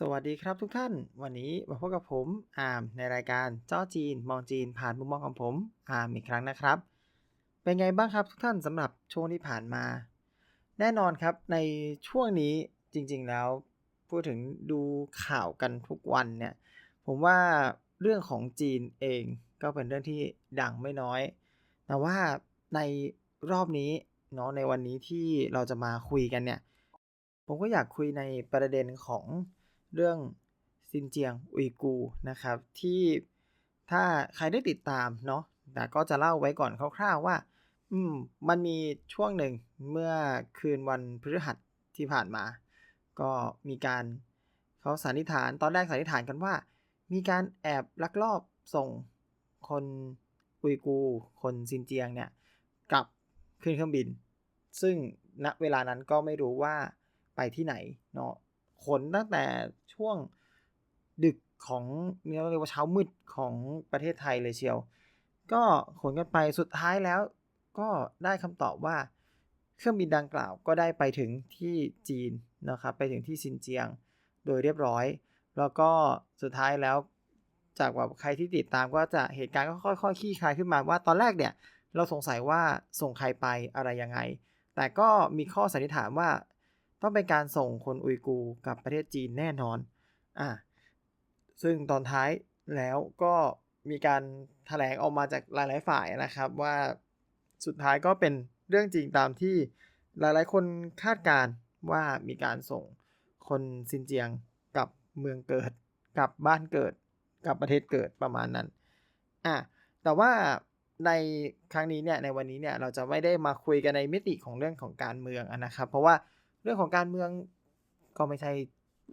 สวัสดีครับทุกท่าน วันนี้มาพบกับผมอาร์มในรายการจ้าจีน มองจีนผ่านมุมมองของผมอาร์มอีกครั้งนะครับ เป็นไงบ้างครับทุกท่านสำหรับช่วงที่ผ่านมา แน่นอนครับในช่วงนี้จริงๆแล้วพูดถึงดูข่าวกันทุกวันเนี่ย ผมว่าเรื่องของจีนเองก็เป็นเรื่องที่ดังไม่น้อย แต่ว่าในรอบนี้เนาะในวันนี้ที่เราจะมาคุยกันเนี่ย ผมก็อยากคุยในประเด็นของ เรื่องซินเจียงอุยกูนะครับ ที่ถ้าใครได้ติดตามเนาะแต่ก็จะเล่าไว้ก่อนคร่าวๆว่า อืม มันมีช่วงหนึ่งเมื่อคืนวันพฤหัสที่ผ่านมา ก็มีการเขาสันนิษฐานตอนแรกสันนิษฐานกันว่า มีการแอบลักลอบส่งคนอุยกูคนซินเจียงเนี่ยกลับขึ้นเครื่องบิน ซึ่งณเวลานั้นก็ไม่รู้ว่าไปที่ไหนเนาะ ขนตั้งแต่ช่วงดึกของเนี่ยเรียกว่าเช้ามืดของประเทศไทยเลยเชียว ก็ขนกันไปสุดท้ายแล้ว ก็ได้คำตอบว่าเครื่องบินดังกล่าวก็ได้ไปถึงที่จีนนะครับ ไปถึงที่ซินเจียงโดยเรียบร้อย แล้วก็สุดท้ายแล้วจากว่าใครที่ติดตามก็จะเหตุการณ์ก็ค่อยๆคลี่คลายขึ้นมาว่าตอนแรกเนี่ย เราสงสัยว่าส่งใครไปอะไรยังไง แต่ก็มีข้อสันนิษฐานว่า ต้องเป็นการส่งคนอุยกูร์กับประเทศจีนแน่นอน อะซึ่งตอนท้ายแล้วก็มีการถแถลงออกมาจากหลาย ๆ ฝ่ายนะครับว่าสุดท้ายก็เป็นเรื่องจริงตามที่หลาย ๆ คนคาดการว่ามีการส่งคนซินเจียงกับเมืองเกิดกับบ้านเกิดกับประเทศเกิดประมาณนั้น อะ แต่ว่าในครั้งนี้เนี่ยในวันนี้เนี่ยเราจะไม่ได้มาคุยกันในมิติของเรื่องของการเมืองนะครับ เพราะว่า เรื่องของการเมืองก็ไม่ใช่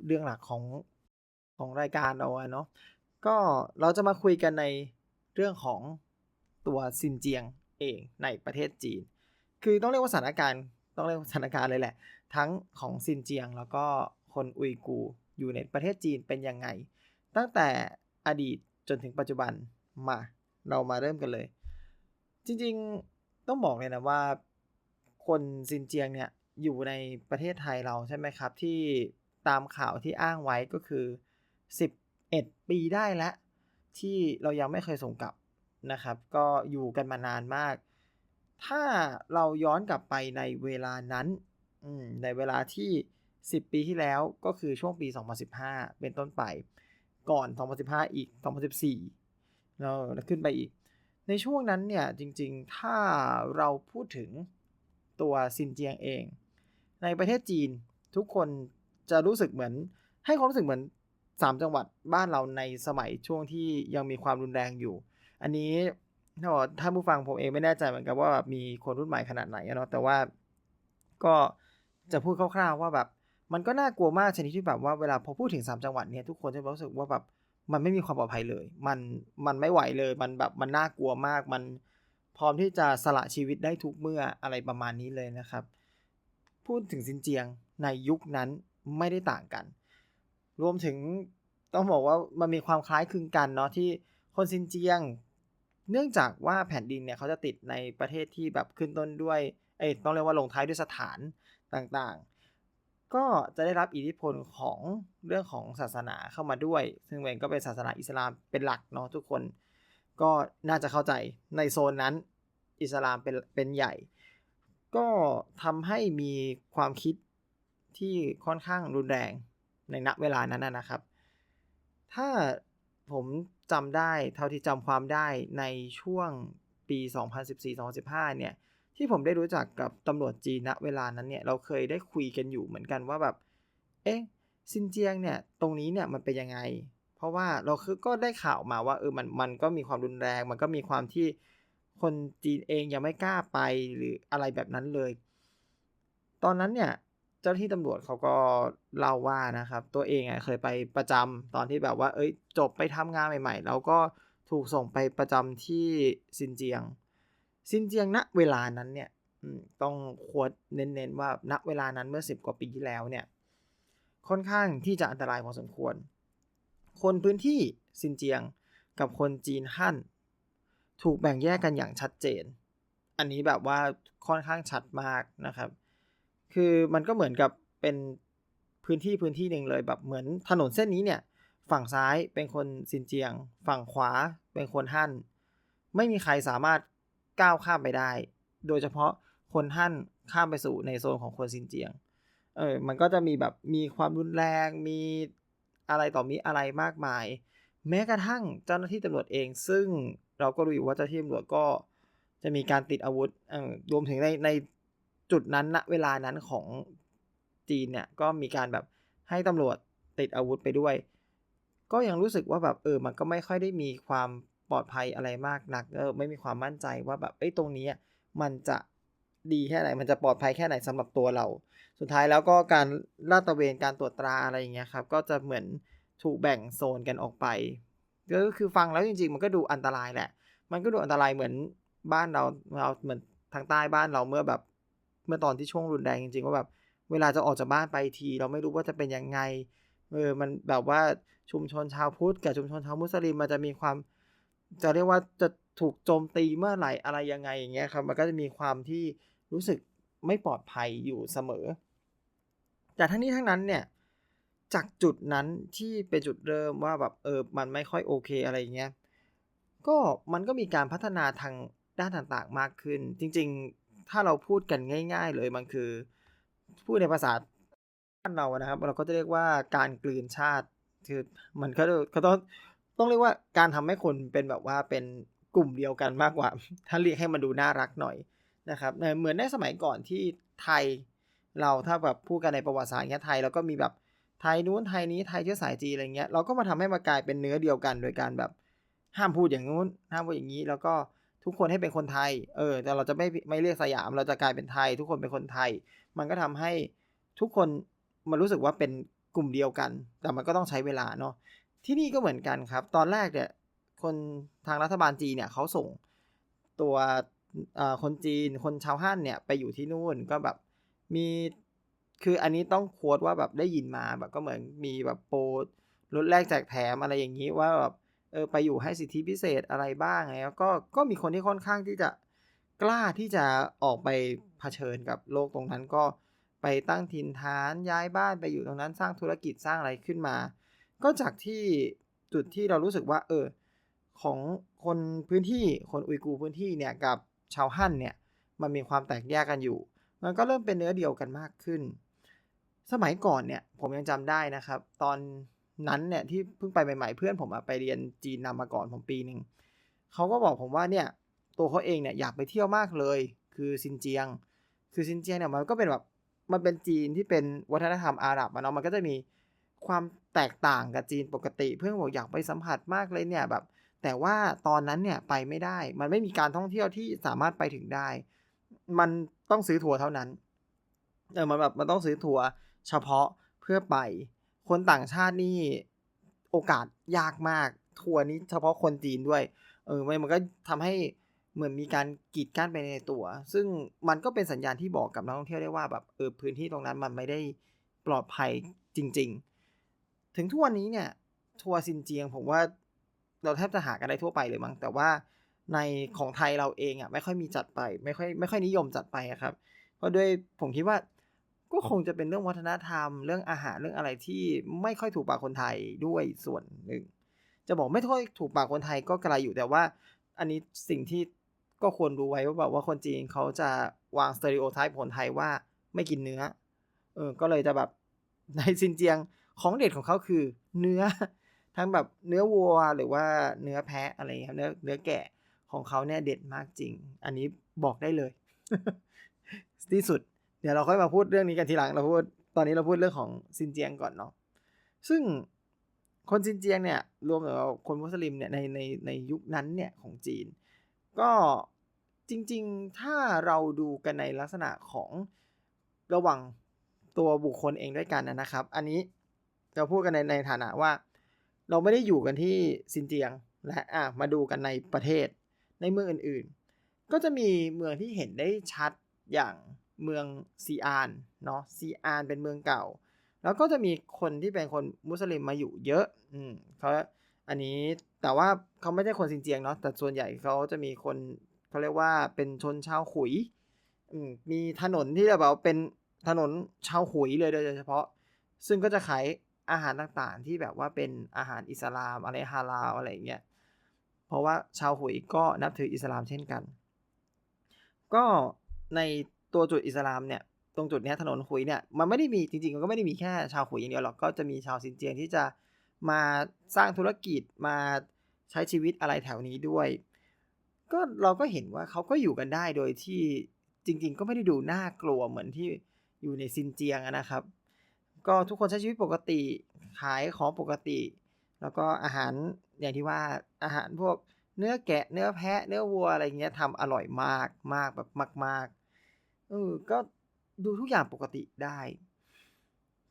เรื่องหลักของของรายการเราเนาะก็เราจะมาคุยกันในเรื่องของตัวซินเจียงเองในประเทศจีน คือต้องเรียกว่าสถานการณ์ต้องเรียกว่าสถานการณ์เลยแหละ ทั้งของซินเจียงแล้วก็คนอุยกูอยู่ในประเทศจีนเป็นยังไง ตั้งแต่อดีตจนถึงปัจจุบันมาเรามาเริ่มกันเลย จริงๆต้องบอกเลยนะว่า คนซินเจียงเนี่ย อยู่ในประเทศไทยเราใช่ไหมครับ ที่ตามข่าวที่อ้างไว้ก็คือ 11 ปีได้แล้วที่เรายังไม่เคยส่งกลับนะครับ ก็อยู่กันมานานมาก ถ้าเราย้อนกลับไปในเวลานั้นในเวลาที่ 10 ปีที่แล้วก็คือช่วงปี 2015 เป็นต้นไป ก่อน 2015 อีก 2014 เราขึ้นไปอีก ในช่วงนั้นเนี่ยจริงๆ ถ้าเราพูดถึงตัวซินเจียงเอง ในประเทศจีนทุกคนจะรู้สึกเหมือน ให้ความรู้สึกเหมือนสามจังหวัดบ้านเราในสมัยช่วงที่ยังมีความรุนแรงอยู่ อันนี้ถ้าท่านผู้ฟังผมเองไม่แน่ใจเหมือนกันว่าแบบมีคนรุ่นใหม่ขนาดไหนเนาะแต่ว่าก็จะพูดคร่าวๆว่าแบบมันก็น่ากลัวมากชนิดที่แบบว่าเวลาพอพูดถึงสามจังหวัดเนี่ยทุกคนจะรู้สึกว่าแบบมันไม่มีความปลอดภัยเลย มันมันไม่ไหวเลย มันแบบมันน่ากลัวมาก มันพร้อมที่จะสละชีวิตได้ทุกเมื่ออะไรประมาณนี้เลยนะครับ พูดถึงซินเจียงในยุคนั้นไม่ได้ต่างกัน รวมถึงต้องบอกว่ามันมีความคล้ายคลึงกันเนาะที่คนซินเจียง เนื่องจากว่าแผ่นดินเนี่ยเขาจะติดในประเทศที่แบบขึ้นต้นด้วยเอ้ต้องเรียกว่าลงท้ายด้วยสถานต่างๆ ก็จะได้รับอิทธิพลของเรื่องของศาสนาเข้ามาด้วย ซึ่งเองก็เป็นศาสนาอิสลามเป็นหลักเนาะทุกคน ก็น่าจะเข้าใจในโซนนั้นอิสลามเป็นเป็นใหญ่ ก็ทำให้มีความคิดที่ค่อนข้างรุนแรงในณเวลานั้นนะครับ ถ้าผมจำได้เท่าที่จำความได้ในช่วงปี 2014-2015 เนี่ย ที่ผมได้รู้จักกับตำรวจจีนณเวลานั้นเนี่ย เราเคยได้คุยกันอยู่เหมือนกันว่าแบบ เอ๊ะซินเจียงเนี่ย ตรงนี้เนี่ยมันเป็นยังไง เพราะว่าเราคือก็ได้ข่าวมาว่าเออมันมันก็มีความรุนแรง มันก็มีความที่ คนจีนเองยังไม่กล้าไปหรืออะไรแบบนั้นเลย ตอนนั้นเนี่ยเจ้าที่ตำรวจเขาก็เล่าว่านะครับ ตัวเองอะเคยไปประจำตอนที่แบบว่า เอ้ย จบไปทำงานใหม่ ๆ แล้วก็ถูกส่งไปประจำที่ซินเจียง ซินเจียงณเวลานั้นเนี่ยต้องควดเน้นๆว่าณเวลานั้นเมื่อสิบกว่าปีที่แล้วเนี่ย ค่อนข้างที่จะอันตรายพอสมควร คนพื้นที่ซินเจียงกับคนจีนฮั่น ถูกแบ่งแยกกันอย่างชัดเจน อันนี้แบบว่าค่อนข้างชัดมากนะครับ คือมันก็เหมือนกับเป็นพื้นที่พื้นที่หนึ่งเลยแบบเหมือนถนนเส้นนี้เนี่ย ฝั่งซ้ายเป็นคนซินเจียง ฝั่งขวาเป็นคนฮั่น ไม่มีใครสามารถก้าวข้ามไปได้ โดยเฉพาะคนฮั่นข้ามไปสู่ในโซนของคนซินเจียง เออ มันก็จะมีแบบมีความรุนแรง มีอะไรต่อมีอะไรมากมาย แม้กระทั่งเจ้าหน้าที่ตำรวจเอง ซึ่งเราก็รู้อยู่ว่าเจ้าหน้าที่ตำรวจก็จะมีการติดอาวุธรวมถึงในในจุดนั้นณเวลานั้นของจีนเนี่ยก็มีการแบบให้ตำรวจติดอาวุธไปด้วย ก็ยังรู้สึกว่าแบบเออมันก็ไม่ค่อยได้มีความปลอดภัยอะไรมากนักเออไม่มีความมั่นใจว่าแบบเอ้ยตรงนี้มันจะดีแค่ไหนมันจะปลอดภัยแค่ไหนสำหรับตัวเรา สุดท้ายแล้วก็การลาดตระเวนการตรวจตราอะไรอย่างเงี้ยครับก็จะเหมือน ถูกแบ่งโซนกันออกไป ก็คือฟังแล้วจริง ๆ มันก็ดูอันตรายแหละ มันก็ดูอันตรายเหมือนบ้านเราเราเหมือนทางใต้บ้านเราเมื่อแบบ เมื่อตอนที่ช่วงรุนแรงจริงๆว่าแบบเวลาจะออกจากบ้านไปที เราไม่รู้ว่าจะเป็นยังไงเออมันแบบว่าชุมชนชาวพุทธกับชุมชนชาวมุสลิมมันจะมีความ จะเรียกว่าจะถูกโจมตีเมื่อไหร่อะไรยังไงอย่างเงี้ยครับมันก็จะมีความที่รู้สึกไม่ปลอดภัยอยู่เสมอ แต่ทั้งนี้ทั้งนั้นเนี่ย จากจุดนั้นที่เป็นจุดเริ่มว่าแบบเออมันไม่ค่อยโอเคอะไรเงี้ยก็มันก็มีการพัฒนาทางด้านต่างๆมากขึ้น จริง ๆ ถ้าเราพูดกันง่าย ๆ เลยมันคือ พูดในภาษาบ้านเรานะครับ เราก็จะเรียกว่าการกลืนชาติคือมันก็ก็ต้องต้องเรียกว่าการทำให้คนเป็นแบบว่าเป็นกลุ่มเดียวกันมากกว่า ถ้าเรียกให้มันดูน่ารักหน่อยนะครับเหมือนในสมัยก่อนที่ไทยเราถ้าแบบพูดกันในประวัติศาสตร์เงี้ยไทยเราก็มีแบบ ไทยนู้นไทยนี้ไทยเชื้อสายจีอะไรเงี้ยเราก็มาทำให้มากลายเป็นเนื้อเดียวกันโดยการแบบห้ามพูดอย่างนู้นห้ามพูดอย่างนี้ แล้วก็ทุกคนให้เป็นคนไทย เออ แต่เราจะไม่ไม่เรียกสยาม เราจะกลายเป็นไทย ทุกคนเป็นคนไทย มันก็ทำให้ทุกคนมันรู้สึกว่าเป็นกลุ่มเดียวกัน แต่มันก็ต้องใช้เวลาเนาะที่นี่ก็เหมือนกันครับ ตอนแรกเนี่ยคนทางรัฐบาลจีนเนี่ยเขาส่งตัวคนจีนคนชาวฮั่นเนี่ยไปอยู่ที่นู่นก็แบบมี คืออันนี้ต้องโค้ดว่าแบบได้ยินมาแบบก็เหมือนมีแบบโปรลดแลกแจกแถมอะไรอย่างนี้ว่าแบบเออไปอยู่ให้สิทธิพิเศษอะไรบ้างไงแล้วก็ก็มีคนที่ค่อนข้างที่จะกล้าที่จะออกไปเผชิญกับโลกตรงนั้นก็ไปตั้งถิ่นฐานย้ายบ้านไปอยู่ตรงนั้นสร้างธุรกิจสร้างอะไรขึ้นมา ก็จากที่จุดที่เรารู้สึกว่า เออ ของคนพื้นที่คนอุยกูพื้นที่เนี่ยกับชาวฮั่นเนี่ย มันมีความแตกแยกกันอยู่ มันก็เริ่มเป็นเนื้อเดียวกันมากขึ้น สมัยก่อนเนี่ยผมยังจำได้นะครับ ตอนนั้นเนี่ยที่เพิ่งไปใหม่ๆเพื่อนผมไปเรียนจีนนำมาก่อนผมปีหนึ่งเขาก็บอกผมว่าเนี่ยตัวเขาเองเนี่ยอยากไปเที่ยวมากเลย คือซินเจียง คือซินเจียงเนี่ยมันก็เป็นแบบมันเป็นจีนที่เป็นวัฒนธรรมอาหรับเนาะมันก็จะมีความแตกต่างกับจีนปกติ เพื่อนบอกอยากไปสัมผัสมากเลยเนี่ยแบบ แต่ว่าตอนนั้นเนี่ยไปไม่ได้ มันไม่มีการท่องเที่ยวที่สามารถไปถึงได้ มันต้องซื้อทัวร์เท่านั้นเออมันแบบมันต้องซื้อทัวร์ เฉพาะเพื่อไป คนต่างชาตินี่โอกาสยากมากทัวร์นี้เฉพาะคนจีนด้วย เออมันก็ทำให้เหมือนมีการกีดกั้นไปในตัว ซึ่งมันก็เป็นสัญญาณที่บอกกับนักท่องเที่ยวได้ว่าแบบเออพื้นที่ตรงนั้นมันไม่ได้ปลอดภัยจริง ๆ ถึงทุกวันนี้เนี่ย ทัวร์ซินเจียงผมว่าเราแทบจะหากันได้ทั่วไปเลยมั้งแต่ว่าในของไทยเราเองอะไม่ค่อยมีจัดไป ไม่ค่อยไม่ค่อยนิยมจัดไปครับ เพราะด้วยผมคิดว่า ก็คงจะเป็นเรื่องวัฒนธรรม เรื่องอาหารเรื่องอะไรที่ไม่ค่อยถูกปากคนไทยด้วยส่วนหนึ่ง จะบอกไม่ค่อยถูกปากคนไทยก็ไกลอยู่แต่ว่า อันนี้สิ่งที่ก็ควรรู้ไว้ว่าแบบว่าคนจีนเขาจะวางสเตอริโอไทป์คนไทยว่าไม่กินเนื้อ เออ ก็เลยจะแบบในซินเจียงของเด็ดของเขาคือเนื้อ ทั้งแบบเนื้อวัวหรือว่าเนื้อแพะอะไรเงี้ยเนื้อเนื้อแกะของเขาเนี่ยเด็ดมากจริง อันนี้บอกได้เลย ที่สุด เดี๋ยวเราค่อยมาพูดเรื่องนี้กันทีหลังเราพูดตอนนี้เราพูดเรื่องของซินเจียงก่อนเนาะซึ่งคนซินเจียงเนี่ยรวมถึงคนมุสลิมเนี่ยในในในยุคนั้นเนี่ยของจีน ก็จริงๆ ถ้าเราดูกันในลักษณะของระหว่างตัวบุคคลเองด้วยกันนะครับ อันนี้เราพูดกันในในฐานะว่า เราไม่ได้อยู่กันที่ซินเจียงและอะมาดูกันในประเทศในเมืองอื่นๆ ก็จะมีเมืองที่เห็นได้ชัดอย่าง เมืองซีอานเนาะซีอานเป็นเมืองเก่า แล้วก็จะมีคนที่เป็นคนมุสลิมมาอยู่เยอะอืมเขาอันนี้แต่ว่าเขาไม่ใช่คนซินเจียงเนาะแต่ส่วนใหญ่เขาจะมีคนเขาเรียกว่าเป็นชนชาวขุยอืมมีถนนที่แบบเป็นถนนชาวขุยเลยโดยเฉพาะ ซึ่งก็จะขายอาหารต่างๆ ที่แบบว่าเป็นอาหารอิสลามอะไรฮาลาลอะไรอย่างเงี้ยเพราะว่าชาวหุยก็นับถืออิสลามเช่นกัน ก็ใน ตัวจุดอิสลามเนี่ยตรงจุดนี้ถนนหุยเนี่ยมันไม่ได้มีจริงๆมันก็ไม่ได้มีแค่ชาวหุยอย่างเดียวหรอกก็จะมีชาวซินเจียงที่จะมาสร้างธุรกิจมาใช้ชีวิตอะไรแถวนี้ด้วย ก็เราก็เห็นว่าเขาก็อยู่กันได้โดยที่จริง ๆ ก็ไม่ได้ดูน่ากลัวเหมือนที่อยู่ในซินเจียงนะครับ ก็ทุกคนใช้ชีวิตปกติขายของปกติ แล้วก็อาหารอย่างที่ว่าอาหารพวกเนื้อแกะเนื้อแพะเนื้อวัวอะไรเงี้ยทำอร่อยมากมากแบบมาก ๆ เออ ก็ดูทุกอย่างปกติได้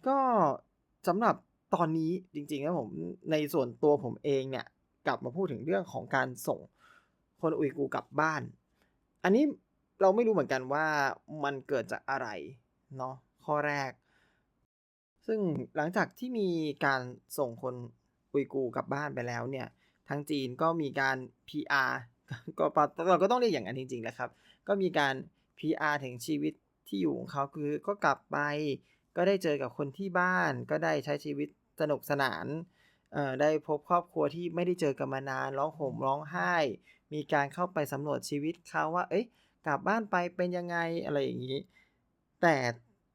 ก็สำหรับตอนนี้จริงๆแล้วผมในส่วนตัวผมเองเนี่ย กลับมาพูดถึงเรื่องของการส่งคนอุยกูกลับบ้าน อันนี้เราไม่รู้เหมือนกันว่ามันเกิดจากอะไรเนาะข้อแรก ซึ่งหลังจากที่มีการส่งคนอุยกูกลับบ้านไปแล้วเนี่ย ทางจีนก็มีการ PR ก็เราก็ต้องเรียกอย่างนั้นจริงๆแหละครับ ก็มีการ PR ถึงชีวิตที่อยู่ของเขาคือก็กลับไป ก็ได้เจอกับคนที่บ้าน ก็ได้ใช้ชีวิตสนุกสนานได้พบครอบครัวที่ไม่ได้เจอกันมานานร้องห่มร้องไห้ มีการเข้าไปสำรวจชีวิตเขาว่า เอ๊ยกลับบ้านไปเป็นยังไงอะไรอย่างงี้ แต่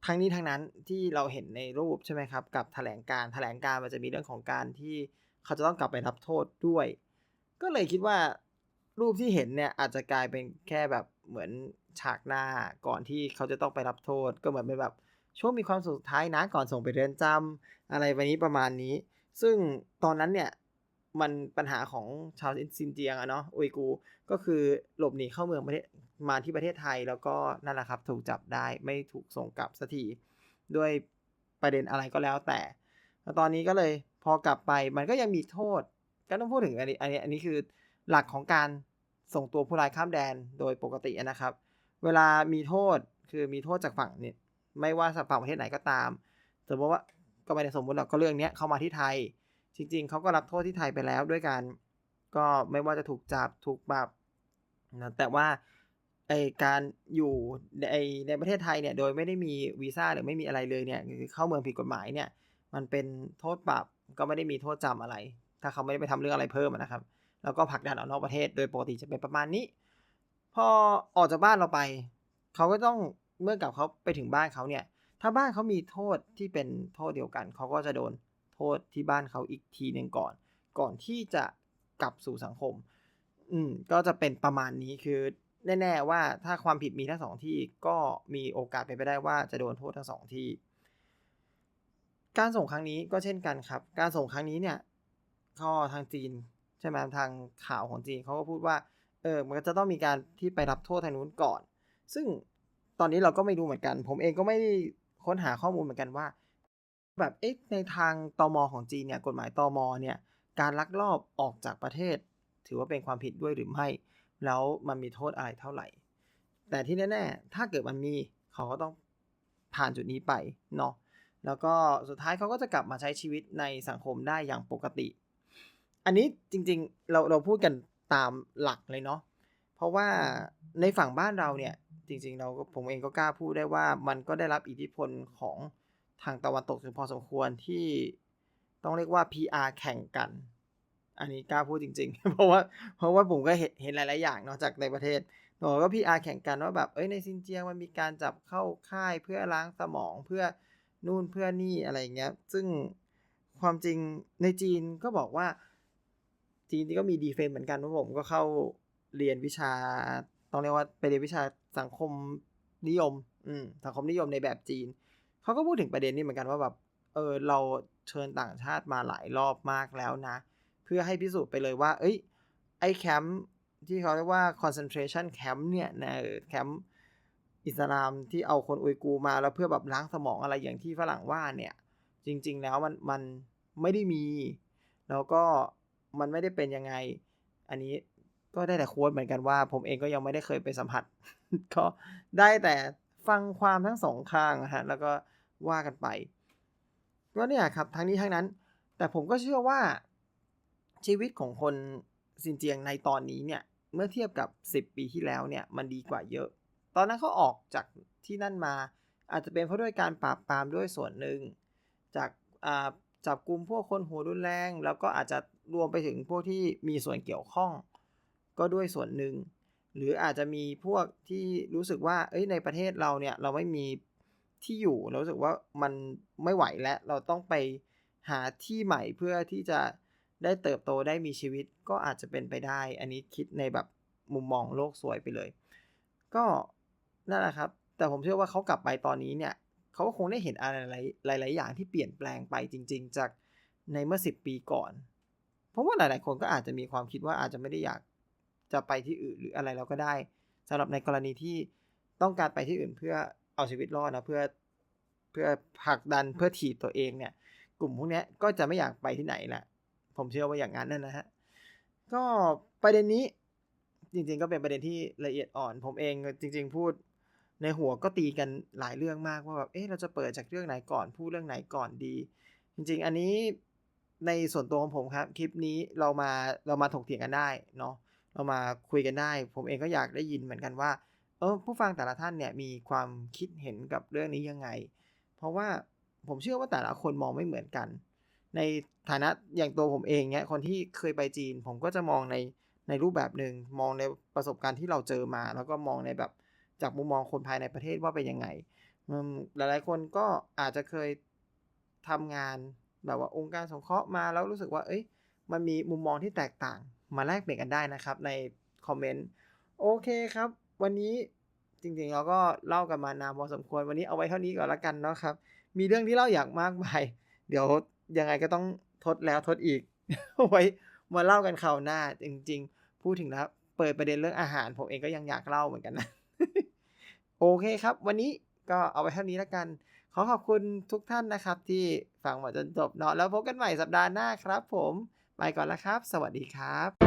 ทั้งนี้ทั้งนั้นที่เราเห็นในรูปใช่ไหมครับ กับแถลงการแถลงการมันจะมีเรื่องของการที่เขาจะต้องกลับไปรับโทษด้วย ก็เลยคิดว่ารูปที่เห็นเนี่ยอาจจะกลายเป็นแค่แบบ เหมือนฉากหน้าก่อนที่เขาจะต้องไปรับโทษ ก็เหมือนเป็นแบบช่วงมีความสุขท้ายนะก่อนส่งไปเรือนจำอะไรแบบนี้ประมาณนี้ ซึ่งตอนนั้นเนี่ยมันปัญหาของชาวซินเจียงอะเนาะอุยกูก็คือหลบหนีเข้าเมืองประเทศมาที่ประเทศไทยแล้วก็นั่นแหละครับถูกจับได้ไม่ถูกส่งกลับสักทีด้วยประเด็นอะไรก็แล้วแต่ ตอนนี้ก็เลยพอกลับไปมันก็ยังมีโทษ ก็ต้องพูดถึงอันนี้อันนี้อันนี้คือหลักของการ ส่งตัวผู้ร้ายข้ามแดนโดยปกตินะครับ เวลามีโทษคือมีโทษจากฝั่งเนี่ยไม่ว่าจากฝั่งประเทศไหนก็ตาม สมมติว่าก็ไม่ได้สมมติหรอกก็เรื่องนี้เข้ามาที่ไทย จริง ๆเขาก็รับโทษที่ไทยไปแล้วด้วยกัน ก็ไม่ว่าจะถูกจับถูกปรับนะแต่ว่าไอการอยู่ในในประเทศไทยเนี่ยโดยไม่ได้มีวีซ่าหรือไม่มีอะไรเลยเนี่ยเข้าเมืองผิดกฎหมายเนี่ย มันเป็นโทษปรับก็ไม่ได้มีโทษจำอะไร ถ้าเขาไม่ได้ไปทำเรื่องอะไรเพิ่มนะครับ แล้วก็ผลักดันออกนอกประเทศ โดยปกติจะเป็นประมาณนี้ พอออกจากบ้านเราไป เขาก็ต้องเมื่อกลับเขาไปถึงบ้านเขาเนี่ย ถ้าบ้านเขามีโทษที่เป็นโทษเดียวกัน เขาก็จะโดนโทษที่บ้านเขาอีกทีหนึ่งก่อน ก่อนที่จะกลับสู่สังคม อืม ก็จะเป็นประมาณนี้คือแน่ๆว่าถ้าความผิดมีทั้ง2ที่ก็มีโอกาสเป็นไปได้ว่าจะโดนโทษทั้ง2ที่ การส่งครั้งนี้ก็เช่นกันครับ การส่งครั้งนี้เนี่ยก็ทางจีน ช่ไหมทางข่าวของจีนเขาก็พูดว่าเออมันก็จะต้องมีการที่ไปรับโทษทางนู้นก่อน ซึ่งตอนนี้เราก็ไม่รู้เหมือนกัน ผมเองก็ไม่ได้ค้นหาข้อมูลเหมือนกันว่า แบบเอ๊ะในทางตม.ของจีนเนี่ยกฎหมายตม.เนี่ยการลักลอบออกจากประเทศ ถือว่าเป็นความผิดด้วยหรือไม่ แล้วมันมีโทษอะไรเท่าไหร่ แต่ที่แน่ๆถ้าเกิดมันมีเขาก็ต้องผ่านจุดนี้ไปเนาะแล้วก็สุดท้ายเขาก็จะกลับมาใช้ชีวิตในสังคมได้อย่างปกติ อันนี้จริงๆ เราเราพูดกันตามหลักเลยเนาะเพราะว่าในฝั่งบ้านเราเนี่ย จริง ๆ เราก็ผมเองก็กล้าพูดได้ว่ามันก็ได้รับอิทธิพลของทางตะวันตกอยู่พอสมควรที่ต้องเรียกว่า PR แข่งกัน อันนี้กล้าพูดจริง ๆ เพราะว่าเพราะว่าผมก็เห็นเห็นหลาย ๆ อย่างเนาะจากในประเทศเขาก็ PR แข่งกันว่าแบบเฮ้ยในซินเจียงมันมีการจับเข้าค่ายเพื่อล้างสมองเพื่อนู่นเพื่อนี่อะไรอย่างเงี้ย ซึ่งความจริงในจีนก็บอกว่า จีนนี่ก็มี Defense เหมือนกันเพราะผมก็เข้าเรียนวิชา ต้องเรียกว่าไปเรียนวิชาสังคมนิยม อืมสังคมนิยมในแบบจีน เขาก็พูดถึงประเด็นนี้เหมือนกันว่าแบบ เออ เราเชิญต่างชาติมาหลายรอบมากแล้วนะ เพื่อให้พิสูจน์ไปเลยว่าเฮ้ย ไอ้แคมป์ที่เขาเรียกว่า Concentration Camp เนี่ยนะแคมป์อิสลามที่เอาคนอุยกูมาแล้วเพื่อแบบล้างสมองอะไรอย่างที่ฝรั่งว่าเนี่ย จริง ๆ แล้วมันมันไม่ได้มี แล้วก็ มันไม่ได้เป็นยังไง อันนี้ก็ได้แต่โควตเหมือนกันว่า ผมเองก็ยังไม่ได้เคยไปสัมผัส ก็ได้แต่ฟังความทั้ง2ข้างอะแล้วก็ว่ากันไปก็เนี่ยครับทั้งนี้ทั้งนั้น แต่ผมก็เชื่อว่าชีวิตของคนซินเจียงในตอนนี้เนี่ย เมื่อเทียบกับ 10 ปีที่แล้วเนี่ย มันดีกว่าเยอะ ตอนนั้นเขาออกจากที่นั่นมา อาจจะเป็นเพราะด้วยการปราบปรามด้วยส่วนหนึ่ง จากจับกลุ่มพวกคนหัวรุนแรง แล้วก็อาจจะ รวมไปถึงพวกที่มีส่วนเกี่ยวข้อง ก็ด้วยส่วนหนึ่ง หรืออาจจะมีพวกที่รู้สึกว่า เอ้ยในประเทศเราเนี่ยเราไม่มีที่อยู่เรารู้สึกว่ามันไม่ไหวแล้วเราต้องไปหาที่ใหม่เพื่อที่จะได้เติบโตได้มีชีวิตก็อาจจะเป็นไปได้ อันนี้คิดในแบบมุมมองโลกสวยไปเลย ก็นั่นแหละครับ แต่ผมเชื่อว่าเขากลับไปตอนนี้เนี่ยเขาก็คงได้เห็นอะไรหลาย ๆ อย่างที่เปลี่ยนแปลงไปจริง ๆ จากในเมื่อ 10 ปีก่อน ราะว่าหลาย ๆ คนก็อาจจะมีความคิดว่าอาจจะไม่ได้อยากจะไปที่อื่นหรืออะไรแล้วก็ได้สำหรับในกรณีที่ต้องการไปที่อื่นเพื่อเอาชีวิตรอดนะเพื่อเพื่อผลักดันเพื่อถีบตัวเองเนี่ย กลุ่มพวกเนี้ยก็จะไม่อยากไปที่ไหนแหละผมเชื่อว่าอย่างนั้นนะฮะก็ประเด็นนี้จริง ๆ ก็เป็นประเด็นที่ละเอียดอ่อน ผมเองจริง ๆ พูดในหัวก็ตีกันหลายเรื่องมากว่าแบบเอ๊ะเราจะเปิดจากเรื่องไหนก่อนพูดเรื่องไหนก่อนดี จริง ๆ อันนี้ ในส่วนตัวของผมครับ คลิปนี้เรามาเรามาถกเถียงกันได้เนาะเรามาคุยกันได้ ผมเองก็อยากได้ยินเหมือนกันว่าเออผู้ฟังแต่ละท่านเนี่ยมีความคิดเห็นกับเรื่องนี้ยังไง เพราะว่าผมเชื่อว่าแต่ละคนมองไม่เหมือนกัน ในฐานะอย่างตัวผมเองเนี่ยคนที่เคยไปจีน ผมก็จะมองในในรูปแบบหนึ่งมองในประสบการณ์ที่เราเจอมา แล้วก็มองในแบบจากมุมมองคนภายในประเทศว่าเป็นยังไงหลายๆคนก็อาจจะเคยทำงาน แบบว่าองค์การสงเคราะห์มาแล้วรู้สึกว่า เอ้ย มันมีมุมมองที่แตกต่าง มาแลกเปลี่ยนกันได้นะครับในคอมเมนต์ โอเคครับ วันนี้จริงๆเราก็เล่ากันมานานพอสมควรวันนี้เอาไว้เท่านี้ก่อนละกันเนาะครับ มีเรื่องที่เล่าอยากมากมาย เดี๋ยวยังไงก็ต้องทดแล้วทดอีก ไว้มาเล่ากันคราวหน้าจริง ๆ พูดถึงแล้วเปิดประเด็นเรื่องอาหารผมเองก็ยังอยากเล่าเหมือนกันนะ โอเคครับ วันนี้ก็เอาไว้เท่านี้ล้วกัน อขอบคุณทุกท่านนะครับที่ฟังมาจนจบเนาะแล้วพบกันใหม่สัปดาห์หน้าครับผม ไปก่อนแล้วครับ สวัสดีครับ